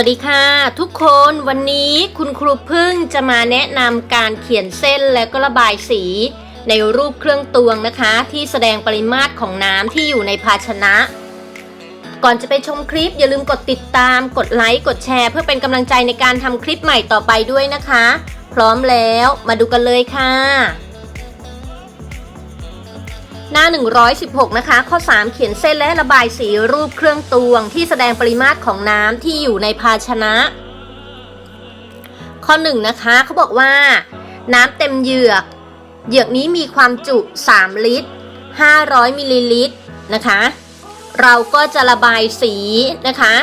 วัสดีค่ะ ทุกคนวันนี้คุณครูพึ่งจะมาแนะนำการเขียนเส้นและก็ระบายสี ในรูปเครื่องตวงนะคะ ที่แสดงปริมาตรของน้ำที่อยู่ในภาชนะ ก่อนจะไปชมคลิปอย่าลืมกดติดตาม กดไลค์กดแชร์ เพื่อเป็นกำลังใจในการทำคลิปใหม่ต่อไปด้วยนะคะ พร้อมแล้วมาดูกันเลยค่ะ หน้า 116 นะคะ ข้อ 3 เขียนเส้นและระบายสีรูปเครื่องตวงที่แสดงปริมาตรของน้ำที่อยู่ในภาชนะ ข้อ 1 นะคะเขาบอกว่า น้ำเต็มเหยือก เหยือกนี้มีความจุ 3 ลิตร 500 มิลลิลิตรนะคะ เราก็จะระบายสีนะคะ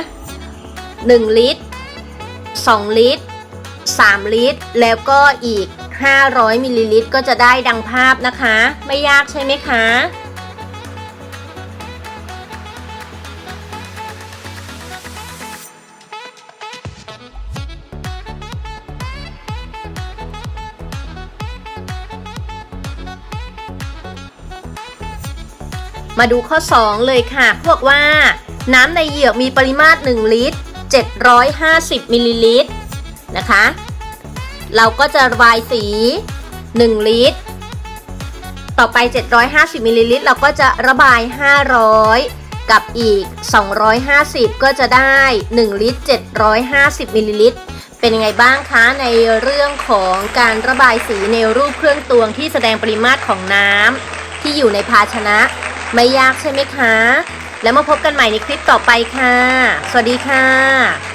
1 ลิตร 2 ลิตร 3 ลิตร แล้วก็อีก 500มิลลิลิตรก็จะได้ดังภาพนะคะ ไม่ยากใช่ไหมคะมาดูข้อ 2 เลยค่ะ พวกว่า น้ำในเหยือกมีปริมาตร 1 ลิตร 750 มิลลิลิตรนะคะ เราก็จะระบายสี 1 ลิตร ต่อไป 750มิลลิลิตรเราก็จะระบาย 500 กับอีก 250 ก็จะได้ 1 ลิตร 750มิลลิลิตรเป็นยังไงบ้างคะในเรื่องของการระบายสีในรูปเครื่องตวงที่แสดงปริมาตรของน้ำที่อยู่ในภาชนะ ไม่ยากใช่ไหมคะ แล้วมาพบกันใหม่ในคลิปต่อไปค่ะ สวัสดีค่ะ